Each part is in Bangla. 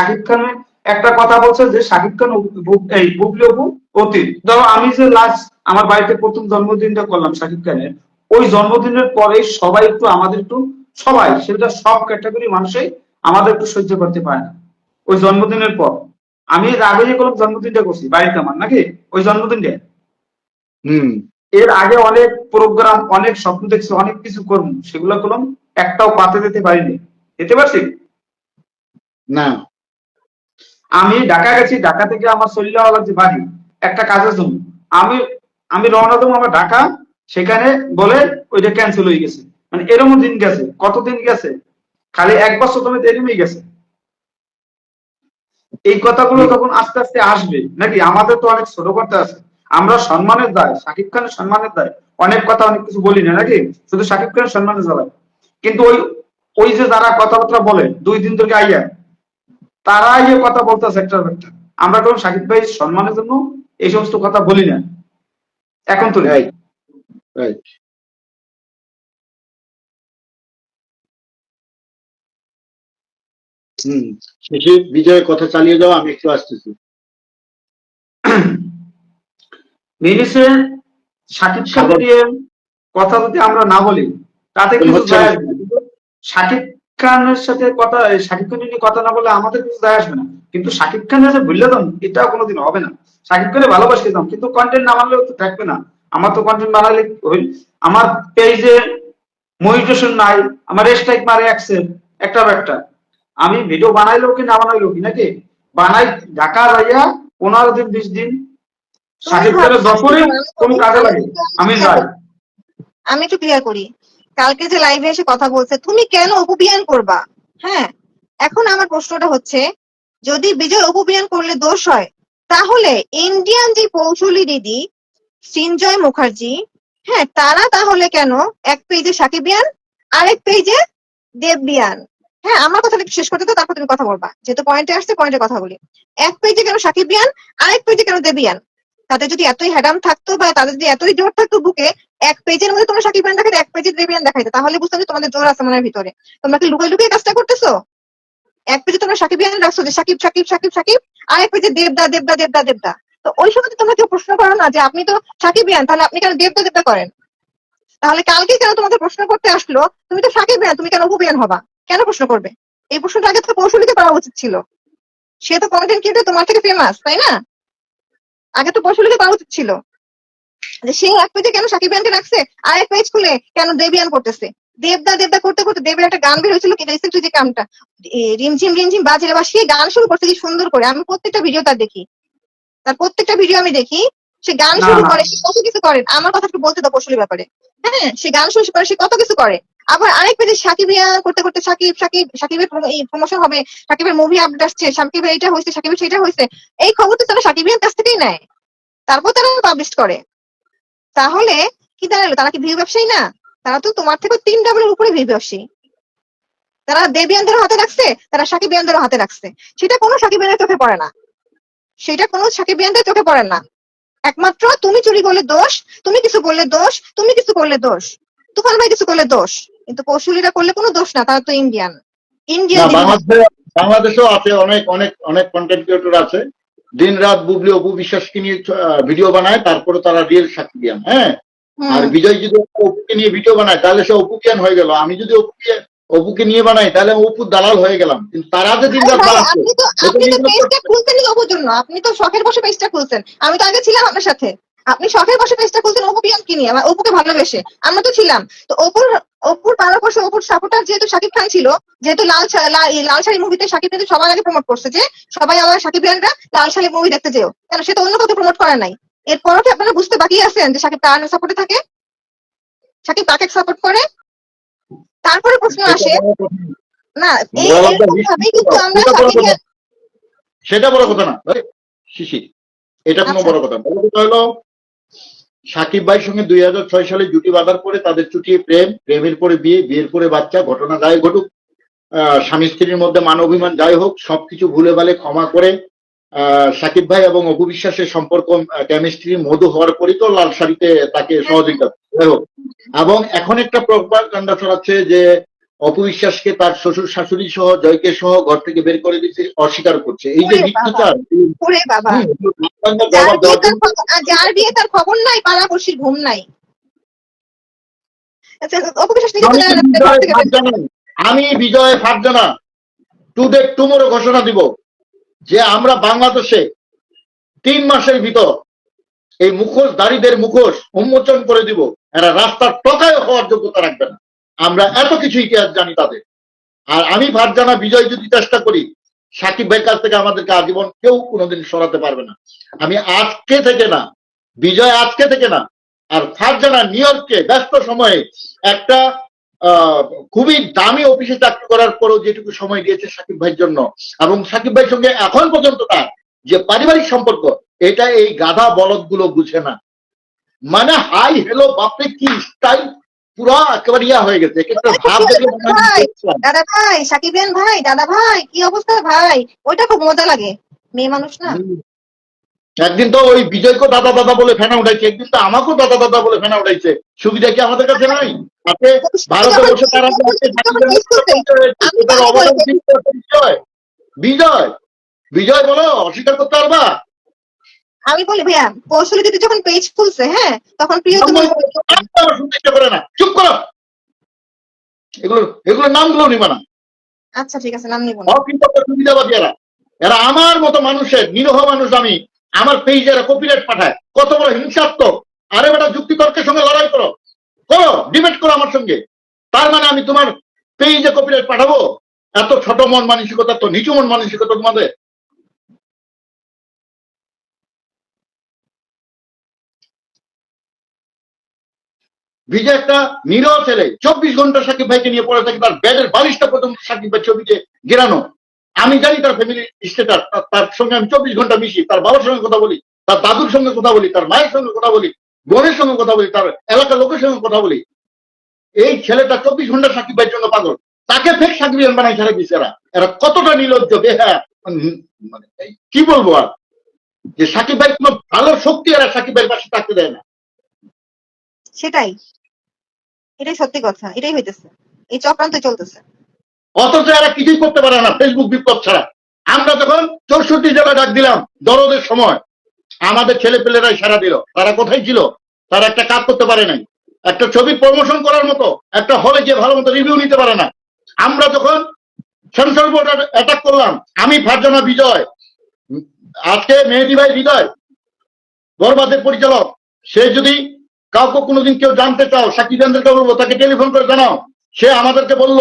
শাকিব খানের একটা কথা বলছে যে শাকিব খান এই বুবলি অপু অতীত। ধরো আমি যে লাস্ট আমার বাড়িতে প্রথম জন্মদিনটা করলাম শাকিব খানের ওই জন্মদিনের পরে সবাই একটু আমাদের একটু সবাই সেটা সব ক্যাটাগরি মানুষই আমাদের একটু সহ্য করতে পারে না। ওই জন্মদিনের পর। আমি এর আগে যে করলাম জন্মদিনটা করছি বাড়িতে আমার নাকি? ওই জন্মদিনটা হুম। এর আগে অনেক প্রোগ্রাম অনেক স্বপ্ন দেখছি অনেক কিছু করব সেগুলো করলাম একটাও পাতে দিতে পারিনি। যেতে পারছি? না। আমি ঢাকা গেছি ঢাকা থেকে আমার যাওয়া লাগছে বাড়ি। একটা কাজের জন্য আমি আমি রওনা দেবো আমার ঢাকা সেখানে বলে ওইটা ক্যান্সেল হয়ে গেছে। মানে এরকম দিন গেছে কতদিন গেছে? খালি এক বছর তুমি দেরি হয়ে গেছে। এই কথাগুলো তখন আস্তে আস্তে আসবে। নাকি? আমাদের তো অনেক ছোট করতে আছে। আমরা সম্মানের দায় শাকিব খানের সম্মানের দায়। অনেক কথা অনেক কিছু বলি না নাকি? শুধু শাকিব খানের সম্মানের দায় কিন্তু ওই ওই যে যারা কথাবার্তা বলে দুই দিন ধরে আইয়া তারা ইয়ে কথা বলতেছে একটা একটা আমরা কোন সাকিব ভাই সম্মানের জন্য এই সমস্ত কথা বলি না। এখন তো রাইট রাইট। শেষে বিজয়ের কথা চালিয়ে যাও আমি একটু আসতেছি। মিনিসে সাকিব খানের কথা যদি আমরা না বলি তাতে। কিন্তু সাকিব খানের সাথে কথা এই সাকিব খানের নিয়ে কথা না বলে আমাদের কিছু যায় আসবে না। কিন্তু সাকিব খানের যে বললে দাম এটা কোনোদিন হবে না। সাকিব খানের ভালোবাসি দাম কিন্তু কন্টেন্ট না বানালেও তো থাকবে না। আমার তো কন্টেন্ট বানালে ওই আমার পেজে মনিটেশন নাই আমার স্ট্রাইক মারে অ্যাকসেপ্ট একটা একটা। আমি ভিডিও বানাইলেও কি না বানাইলেও কি নাকি? বানাই ঢাকা যাইয়া পনেরো দিন বিশ দিন সাকিব খানের যখনই কোনো কাজে লাগে? আমি যাই। আমি একটু ক্লিয়ার করি। কালকে যে লাইভে এসে কথা বলছে, তুমি কেন অপবিয়ান করবা? হ্যাঁ এখন আমার প্রশ্নটা হচ্ছে, যদি বিজয় অপবিয়ান করলে দোষ হয়, তাহলে ইন্ডিয়ান যে কৌশলী দিদি, সিনজয় মুখার্জি হ্যাঁ তারা তাহলে কেন এক পেজে সাকিবিয়ান আরেক পেজে দেববিয়ান হ্যাঁ আমার একটু শেষ করতে তো তারপর তুমি কথা বলবা। যেহেতু পয়েন্টে আসছে পয়েন্টে কথা বলি। এক পেজে কেন সাকিবিয়ান আরেক পেজে কেন দেবিয়ান তাদের যদি এতই হ্যাডাম থাকতো বা তাদের যদি এতই জোর থাকতো বুকে, এক পেজের মধ্যে তোমরা সাকিব খান দেখাইতে এক পেজের দেবিয়ান দেখাইতে, তাহলে বুঝতাম যে তোমাদের জোর আছে মনের ভিতরে। তোমরা কি লুকিয়ে লুকিয়ে কাজটা করতেছো? এক পেজে তোমরা সাকিব ইয়ান রাখছো যে সাকিব সাকিব সাকিব সাকিব, আর এক পেজে দেবদা দেবদা দেবদা দেবদা। তো ওই সময় তোমরা কেউ প্রশ্ন করো না যে আপনি তো সাকিব ইয়ান তাহলে আপনি কেন দেবদা দেবদা করেন? তাহলে কালকে কেন তোমাদের প্রশ্ন করতে আসলো, তুমি তো সাকিব ইয়ান তুমি কেন উপবিয়ান হবা? কেন প্রশ্ন করবে? এই প্রশ্নটা আগে তো কৌশলীতে করা উচিত ছিল। সে তো কন্টেন্ট কিন্তু তোমার থেকে ফেমাস তাই না? আগে তো কৌশলীতে করা উচিত ছিল। যে সে এক পেজে কেন সাকিব খানকে রাখছে? আর এক পেজ খুলে কেন দেবিয়ান করতেছে? দেবদা দেবদা করতে করতে দেবের একটা গান বের হয়েছিল রিসেন্টলি যে কামটা রিমঝিম রিমঝিম বাজে বা সে গান শুরু করছে কি সুন্দর করে। আমি প্রত্যেকটা ভিডিও তার দেখি। তার প্রত্যেকটা ভিডিও আমি দেখি সে গান শুরু করে সে কত কিছু করে। আমার কথা একটু বলতে দাও কৌশলের ব্যাপারে। হ্যাঁ সে গান শুরু করে সে কত কিছু করে। আবার আরেক পেজে সাকিব করতে করতে সাকিব সাকিব, সাকিবের প্রমোশন হবে। সাকিবের মুভি আপডেট আসছে, সাকিবের এটা হয়েছে, সাকিবের সেটা হয়েছে। এই খবর তো তারা সাকিবিয়ার কাছ থেকেই নেয়। তারপর তারা পাবলিশ করে। তাহলে কি দাঁড়াল? তারা কি ভিউ ব্যবসায়ী না? তারা তো তোমার থেকে তিন ডাবলের উপরে ভিউ ব্যবসায়ী। তারা দেবিয়ানদের হাতে রাখছে, তারা সাকিবিয়ানদের হাতে রাখছে। সেটা কোনো সাকিবিয়ানের চোখে পড়ে না। সেটা কোনো সাকিবিয়ানদের চোখে পড়ে না। একমাত্র তুমি চুরি করলে দোষ, তুমি কিছু করলে দোষ, তুমি কিছু করলে দোষ। তুফান ভাই কিছু করলে দোষ। কিন্তু কৌশলীরা করলে কোনো দোষ না তারা তো ইন্ডিয়ান ইন্ডিয়ান বাংলাদেশেও আছে অনেক অনেক অনেক কন্টেন্ট ক্রিয়েটর আছে। দিন রাত বুবলি অপু বিশ্বাসকে নিয়ে ভিডিও বানায় তারপরে তারা রিয়েল সাকিবিয়ান হ্যাঁ? আর বিজয় যদি অপুকে নিয়ে ভিডিও বানায় তাহলে সে অপুকিয়ান হয়ে গেল। আমি যদি অপুকে অপুকে নিয়ে বানাই তাহলে অপুর দালাল হয়ে গেলাম। কিন্তু তারা যে দিন রাত আপনি তো পেজটা খুলছেন অপুর জন্য। আপনি তো শখের বসে পেজটা খুলছেন। আমি তো আগে ছিলাম আপনার সাথে। আপনি শখের বসে পেজটা খুলছেন অপু পিয়াম কি নিয়ে আমার অপুকে ভালোবেসে। আমরা তো ছিলাম। তো অপুর অপুর পাশাপাশি অপুর সাপোর্টার যেহেতু শাকিব খান ছিল যেহেতু লাল লাল শাড়ি মুভিতে শাকিব কিন্তু সবার আগে প্রমোট করছে যে সবাই আমার শাকিব খানরা লাল শাড়ি মুভি দেখতে যেও। কেন? সে তো অন্য কাউকে প্রমোট করে নাই। এরপরও কি আপনারা বুঝতে বাকি আছেন যে শাকিব কার সাপোর্টে থাকে? শাকিব কাকে সাপোর্ট করে? তারপরে প্রশ্ন আসে না। এই ভাবেই কিন্তু আমরা সেটা বড় শাকিব কথা। সেটা বড় কথা না। শিশির এটা কোনো আচ্ছা। বড় কথা না। বড় কথা হলো সাকিব ভাইয়ের সঙ্গে দুই হাজার ছয় সালে জুটি বাঁধার পরে তাদের চুটিয়ে প্রেম, প্রেমের পরে বিয়ে, বিয়ের পরে বাচ্চা, ঘটনা যাই ঘটুক স্বামী স্ত্রীর মধ্যে মান অভিমান যাই হোক, সবকিছু ভুলে ভালে ক্ষমা করে সাকিব ভাই এবং অপু বিশ্বাসের সম্পর্ক কেমিস্ট্রি মধু হওয়ার পরই তো লাল শাড়িতে তাকে সহযোগিতা যাই হোক এবং এখন একটা প্রপাগান্ডা ছড়াচ্ছে যে অপবিশ্বাসকে তার শ্বশুর শাশুড়ি সহ জয়কে সহ ঘর থেকে বের করে দিতে অস্বীকার করছে। এই যে মিথ্যাচার যার বিয়ে তার খবর নাই পাড়াপড়শির ঘুম নাই। আচ্ছা আমি বিজয় ফারজানা টুডে টুমোরো ঘোষণা দিব যে আমরা বাংলাদেশে তিন মাসের ভিতর এই মুখোশধারীদের মুখোশ উন্মোচন করে দিব। এরা রাস্তার টকায় হওয়ার যোগ্যতা রাখবে না। আমরা এত কিছু ইতিহাস জানি তাদের। আর আমি ফারজানা বিজয় যদি চেষ্টা করি, সাকিব ভাইয়ের কাছ থেকে আমাদেরকে আজীবন কেউ কোনোদিন সরাতে পারবে না। আমি আজকে থেকে না, বিজয় আজকে থেকে না, আর ফারজানা নিউ ইয়র্কে ব্যস্ত সময়ে একটা খুবই দামি অফিসে চাকরি করার পরও যেটুকু সময় দিয়েছে সাকিব ভাইয়ের জন্য, এবং সাকিব ভাইয়ের সঙ্গে এখন পর্যন্ত তার যে পারিবারিক সম্পর্ক, এটা এই গাধা বলদগুলো বুঝে না। মানে হাই, হ্যালো, বাপরে, কি স্টাইল পুরা একেবারে ইয়া হয়ে গেছে ভাব। দাদা ভাই সাকিবেন ভাই দাদা ভাই কি অবস্থা ভাই? ওইটা খুব মজা লাগে। মেয়ে মানুষ না? একদিন তো ওই বিজয়কে দাদা দাদা বলে ফেনা উঠাইছে একদিন তো আমাকেও দাদা দাদা বলে ফেনা উঠাইছে সুবিধা কি আমাদের কাছে নাই? তাতে ভারতে বসে তারা বিজয় বিজয় বলো অস্বীকার করতে পারবা? আমি বলি ভাইয়া কৌশলী দিদি যখন পেজ খুলছে হ্যাঁ তখন প্রিয় তুমি শুনতে ইচ্ছে করে না। চুপ করো। এগুলো এগুলো নামগুলো নিবা না। আচ্ছা ঠিক আছে নাম নিব না। অকৃতজ্ঞ সুবিধাবাদী এরা এরা আমার মতো মানুষের নিরহ মানুষ আমি আমার পেজে এরা কপিরাইট পাঠায়। কত বড় হিংসাত্মক। আরে বেটা যুক্তি তর্কের সঙ্গে লড়াই করো। করো ডিবেট করো আমার সঙ্গে। তার মানে আমি তোমার পেজে কপিরাইট পাঠাবো? এত ছোট মন মানসিকতা তো নিচু মন মানসিকতা তোমাদের। বিজয় একটা নিরহ ছেলে। চব্বিশ ঘণ্টা সাকিব ভাইকে নিয়ে পড়ে থাকে, তার ব্যাডের বালিশটা পর্যন্ত সাকিব ভাই ছবিতে গেরানো। আমি জানি তার ফ্যামিলি স্টেটাস তার সঙ্গে আমি চব্বিশ ঘণ্টা মিশি, তার বাবার সঙ্গে কথা বলি, তার দাদুর সঙ্গে কথা বলি, তার মায়ের সঙ্গে কথা বলি, বোনের সঙ্গে কথা বলি, তার এলাকার লোকের সঙ্গে কথা বলি। এই ছেলেটা চব্বিশ ঘণ্টা সাকিব ভাইয়ের জন্য পাগল। তাকে ফেক সাকিব বানাই ছেড়ে দিছে এরা। এরা কতটা নির্লজ্জ বেহা মানে কি বলব আর? যে সাকিব ভাই কোনো ভালো শক্তি এরা সাকিব ভাইয়ের পাশে থাকতে দেয় না। সেটাই। এটাই সত্যি কথা, এটাই হইতেছে। এই চক্রান্ত চলতেছে। অথচ এরা কিছুই করতে পারে না ফেসবুক বিপ্লব ছাড়া। আমরা যখন চৌষট্টি জেলা ডাক দিলাম, দরদের সময়, আমাদের ছেলে পেলেরাই সারা দিল। তারা কোথায় ছিল? তারা একটা কাজ করতে পারে নাই। একটা ছবি প্রমোশন করার মতো, একটা হলে যে ভালো মতো রিভিউ নিতে পারে না। আমরা যখন সেন্সর বোর্ড অ্যাটাক করলাম, আমি, ফারজানা বিজয়, আজকে মেহেদি ভাই হৃদয় বরবাদের পরিচালক, সে যদি কাউকে কোনোদিন কেউ জানতে চাও সাকিবেন্দ্রকে বলব, তাকে টেলিফোন করে জানাও। সে আমাদেরকে বলল।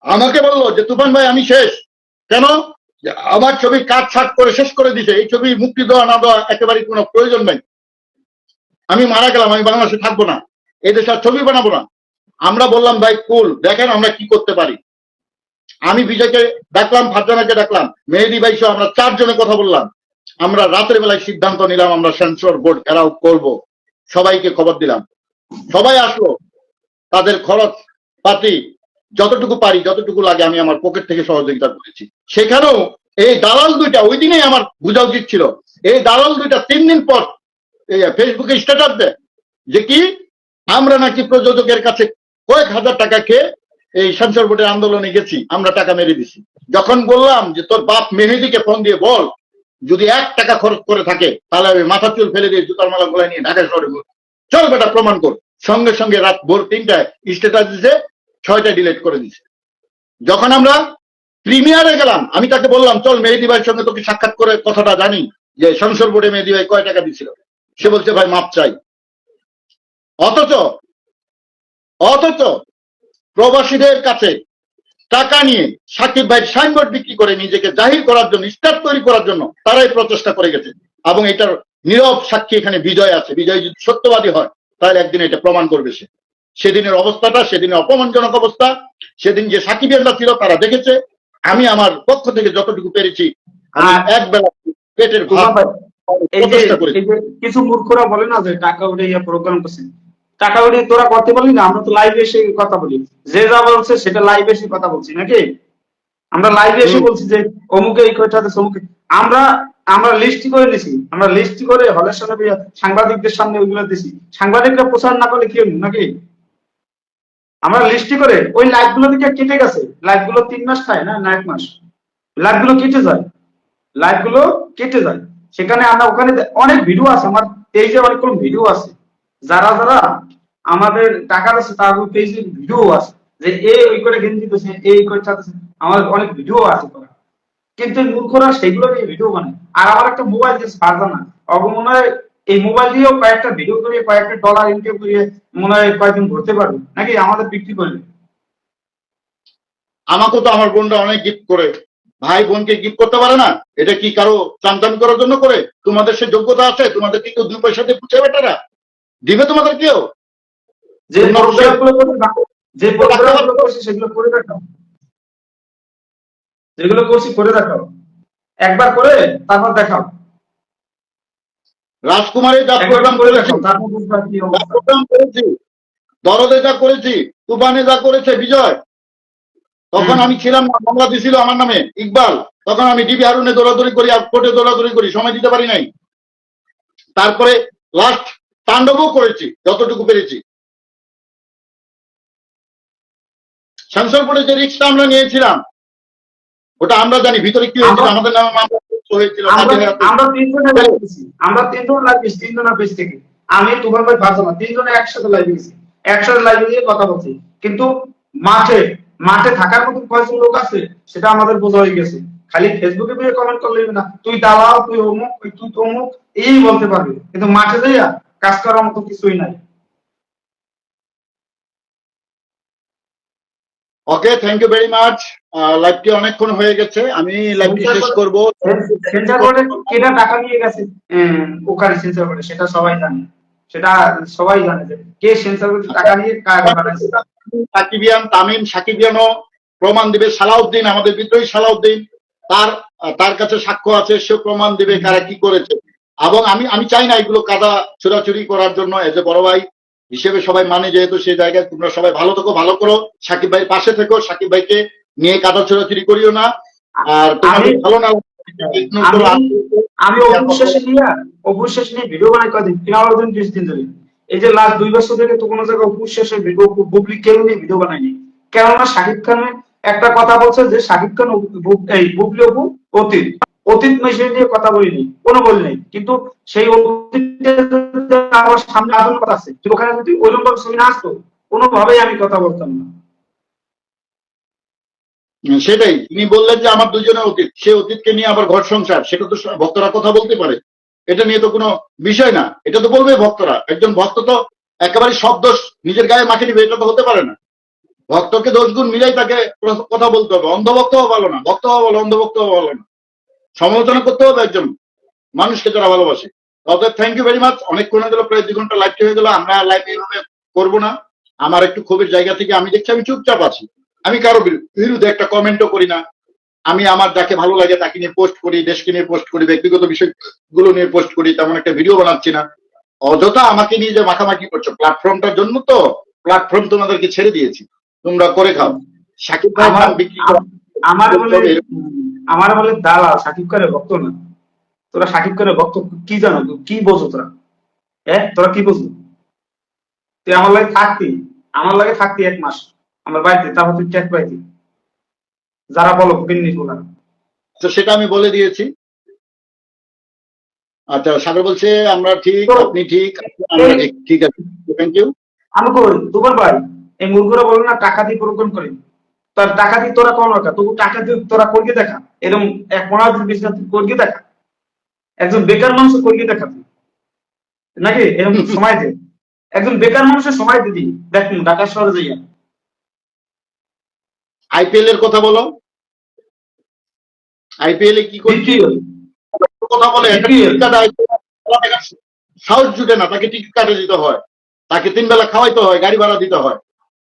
আমাকে বলল যে, তুফান ভাই, আমি শেষ। কেন? আমার ছবি কাট ছাট করে শেষ করে দিছে। এই ছবি মুক্তি দেওয়া না দেওয়া একেবারে কোনো প্রয়োজন নাই। আমি মারা গেলাম, আমি বাংলাদেশে থাকব না। এই দেশে ছবি বানাবো না। আমরা বললাম, ভাই, কুল, দেখেন আমরা কি করতে পারি। আমি বিজয়কে ডাকলাম, ফারজানাকে ডাকলাম, মেহেদি ভাই সহ আমরা চারজনে কথা বললাম। আমরা রাতের বেলায় সিদ্ধান্ত নিলাম, আমরা সেন্সর বোর্ড এরাও করব। সবাইকে খবর দিলাম। সবাই আসলো। তাদের খরচ পাতি যতটুকু পারি, যতটুকু লাগে আমি আমার পকেট থেকে সহযোগিতা করেছি। সেখানেও এই দালাল দুইটা, ওই দিনেই আমার বোঝা উচিত ছিল, এই দালাল দুইটা তিন দিন পর ফেসবুকে স্ট্যাটাস দেয় যে কি, আমরা নাকি প্রযোজকের কাছে কয়েক হাজার টাকা খেয়ে এই সেন্সর বোর্ডের আন্দোলনে গেছি, আমরা টাকা মেরে দিছি। যখন বললাম যে তোর বাপ মেহেদিকে ফোন দিয়ে বল যদি এক টাকা খরচ করে থাকে, তাহলে আমি মাথা চুল ফেলে দিয়ে জুতার মালা গলায় নিয়ে ঢাকা শহরে। চল বেটা, প্রমাণ কর। সঙ্গে সঙ্গে রাত ভোর তিনটায় স্ট্যাটাস দিছে ছয়টা ডিলিট করে দিছে। যখন আমরা প্রিমিয়ারে গেলাম, আমি তাকে বললাম, চল মেহেদি ভাইয়ের সঙ্গে তোকে সাক্ষাৎ করে কথাটা জানি যে সংসদ বোর্ডে মেহেদি ভাই কয় টাকা দিছিল? সে বলছে, ভাই, মাপ চাই। অথচ অথচ প্রবাসীদের কাছে টাকা নিয়ে সাকিব ভাই সাইনবোর্ড বিক্রি করে নিজেকে জাহির করার জন্য স্টার তৈরি করার জন্য তারাই প্রচেষ্টা করে গেছে। এবং এটার নীরব সাক্ষী এখানে বিজয় আছে। বিজয় যদি সত্যবাদী হয় তাহলে একদিন এটা প্রমাণ করবে সে। সেদিনের অবস্থাটা সেদিনের অপমানজনক অবস্থা সেদিন যে সাকিবেররা ছিল তারা দেখেছে। আমি আমার পক্ষ থেকে যতটুকু পেরেছি এক বেলা পেটের কিছু মূর্খরা বলে না যে টাকা উঠে ইয়া প্রোগ্রাম করছে? টাকা উঠে তোরা করতে বলি না আমরা তো লাইভে এসে কথা বলি। যে যা বলছে সেটা লাইভে এসে কথা বলছি নাকি? আমরা লাইভে এসে বলছি যে অমুকে এই কয়টাতে সমুকে আমরা আমরা লিস্ট করে দিছি আমরা লিস্ট করে হলের সামনে সাংবাদিকদের সামনে ওইগুলো দিছি। সাংবাদিকরা প্রচার না করলে কি হলো নাকি? আমরা লিস্টি করে ওই লাইভগুলো দিকে কেটে গেছে। লাইভগুলো তিন মাস খায় না না এক মাস? লাইভগুলো কেটে যায়। লাইভগুলো কেটে যায়। সেখানে আমরা ওখানে অনেক ভিডিও আছে আমার পেজে অনেকগুলো ভিডিও আছে। যারা যারা আমাদের টাকা আছে তার পেজে ভিডিও আছে। যে এই ওই করে গেঞ্জি দিতেছে এই করে চাচ্ছে আমার অনেক ভিডিও আছে করা কিন্তু মূর্খরা সেগুলো নিয়ে ভিডিও বানায়। আর আমার একটা মোবাইল দিয়েছে ফারজানা অব মনে এই মোবাইল দিয়েও কয়েকটা ভিডিও করে কয়েকটা ডলার ইনকাম করিয়ে মনে হয় কয়েকদিন ঘুরতে পারবে। নাকি আমাদের বিক্রি করবে? আমাকে তো আমার বোনরা অনেক গিফট করে। ভাই বোনকে গিফট করতে পারে না? এটা কি কারও চামচামি করার জন্য করে? তোমাদের সে যোগ্যতা আছে তোমাদের কি কেউ দুই পয়সা দিয়ে পুছে বেটারা দিবে তোমাদের কেউ? যে সেগুলো করে যেগুলো করছি করে দেখাও। একবার করে তারপর দেখাও। রাজকুমারে যা প্রোগ্রাম করে দেখাও তারপর প্রোগ্রাম করেছি দরদে যা করেছি তুফানে যা করেছে বিজয়। তখন আমি ছিলাম না মামলা দিছিল আমার নামে ইকবাল। তখন আমি ডিবি হারুনে দৌড়াদৌড়ি করি আর কোর্টে দৌড়াদৌড়ি করি সময় দিতে পারি নাই। তারপরে লাস্ট তাণ্ডবও করেছি যতটুকু পেরেছি। বোর্ডে যে রিক্সটা আমরা নিয়েছিলাম ওটা আমরা জানি ভিতরে কি হয়েছিল আমাদের নামে মামলা হয়েছিল আমরা হাতে- আমরা তিনজনে লাইভ তিনজন গেছি তিনজনের পেজ থেকে। আমি তোমার ভাই ফারজানা তিনজনে একসাথে লাইভ গেছি একসাথে লাইভ গিয়ে কথা বলছি। কিন্তু মাঠে মাঠে থাকার মতো কয়েকজন লোক আছে সেটা আমাদের বোঝা হয়ে গেছে। খালি ফেসবুকে গিয়ে কমেন্ট করলে না। তুই দালাল তুই অমুক তুই তুই তমুক এই বলতে পারবি। কিন্তু মাঠে যাইয়া কাজ করার মতো কিছুই নাই। Okay thank you very much লাইভটি অনেকক্ষণ হয়ে গেছে। আমি লাইভটি শেষ করব। সেন্সার বোর্ডে কেটা টাকা নিয়ে গেছে? ওখানে সেন্সার বোর্ডে সেটা সবাই জানে। সেটা সবাই জানে যে কে সেন্সার বোর্ডে টাকা নিয়ে কাজ বানাইছে সাকিবিয়ান তামিম সাকিবিয়ানও প্রমাণ দিবে। সালাউদ্দিন আমাদের বিদ্রোহী সালাউদ্দিন তার তার কাছে সাক্ষ্য আছে সে প্রমাণ দিবে কারা কি করেছে। এবং আমি আমি চাই না এগুলো কাদা চোরাচুরি করার জন্য এজ এ বড় ভাই। হিসেবে সবাই মানে যেহেতু সেই জায়গায় তোমরা সবাই ভালো থেকো ভালো করো। সাকিব ভাই পাশে থেকো সাকিব ভাইকে নিয়ে কাদা চোরাচুরি করিও না। আর তোমাদের ভালো না আমি- নিয়ে অবশেষে নিয়ে ভিডিও বানাই কদিন? পনেরো দিন বিশ দিন ধরে। এই যে লাস্ট দুই বছর থেকে তো কোনো জায়গায় ভিডিও বুবলি কেউ নিয়ে ভিডিও বানায়নি। কেননা শাকিব খানের একটা কথা বলছে যে শাকিব খান এই বুবলি অপু অতীত। অতীত মেশিন নিয়ে কথা বলিনি কোনো বলিনি। কিন্তু সেই অতীতটা যদি আমার সামনে আসার কথা আছে। ওখানে যদি ওইরকম ভাবে ছবি আসতো, কোনোভাবেই আমি কথা বলতাম না। সেটাই। তিনি বললেন যে আমার দুজনের অতীত। সে অতীতকে নিয়ে আবার ঘর সংসার, সেটা তো ভক্তরা কথা বলতে পারে। এটা নিয়ে তো কোনো বিষয় না। এটা তো বলবে ভক্তরা। একজন ভক্ত তো একেবারে সব দোষ নিজের গায়ে মাখে নিবে এটা তো হতে পারে না। ভক্তকে দোষ গুণ মিলাই তাকে কথা বলতে হবে। অন্ধভক্ত ভালো না। ভক্ত হওয়া ভালো অন্ধভক্ত হওয়া ভালো না। সমালোচনা করতে হবে একজন মানুষকে যারা ভালোবাসে। অতএব থ্যাংক ইউ ভেরি মাচ অনেকক্ষণ হয়ে গেল প্রায় দুই ঘণ্টা লাইভ হয়ে গেল। আমরা লাইভ এইভাবে করব না। আমার একটু ক্ষোভের জায়গা থেকে আমি দেখছি আমি চুপচাপ আছি। আমি কারও বিরু- বিরুদ্ধে একটা কমেন্টও করি না। আমি আমার যাকে ভালো লাগে তাকে নিয়ে পোস্ট করি দেশকে নিয়ে পোস্ট করি ব্যক্তিগত বিষয়গুলো নিয়ে পোস্ট করি তেমন একটা ভিডিও বানাচ্ছি না। অযথা আমাকে নিয়ে যে মাখামাখি করছ প্ল্যাটফর্মটার জন্য তো প্ল্যাটফর্ম তোমাদেরকে ছেড়ে দিয়েছি। তোমরা করে খাও। সাকিব ভাই আমার বলে আমার বলে দালাল সাকিব করে ভক্ত না। তোরা সাকিব করে ভক্ত কি জানো? কি বোঝো তোরা? হ্যাঁ তোরা কি বোঝো? তুই আমার লাগে থাকতি আমার লাগে থাকতি এক মাস আমার বাড়িতে তারপর তুই ট্যাক পাইতি। যারা বলো বিন্নি তো সেটা আমি বলে দিয়েছি। আচ্ছা সাগর বলছে আমরা ঠিক আপনি ঠিক আমরা ঠিক ঠিক আছে থ্যাংক ইউ আমি কই দুবার ভাই এই মুরগুরা বলে না টাকা দিয়ে প্রোগ্রাম করে। তার টাকা দিয়ে তোরা কোন? তবু টাকা দিয়ে তোরা করিয়ে দেখা। এরকম এক পনেরো দিন তুই করিয়ে দেখা। একজন বেকার মানুষ করিয়ে দেখা তুই নাকি? এরকম সময় দে। একজন বেকার মানুষের সময় দিদি দেখ ঢাকা শহরে যাইয়া আইপিএল এর কথা বলো। আইপিএল এ কি করছি কথা বলে সাহস জুটে না তাকে টিকিট কাটে দিতে হয়। তাকে তিন বেলা খাওয়াইতে হয় গাড়ি ভাড়া দিতে হয়।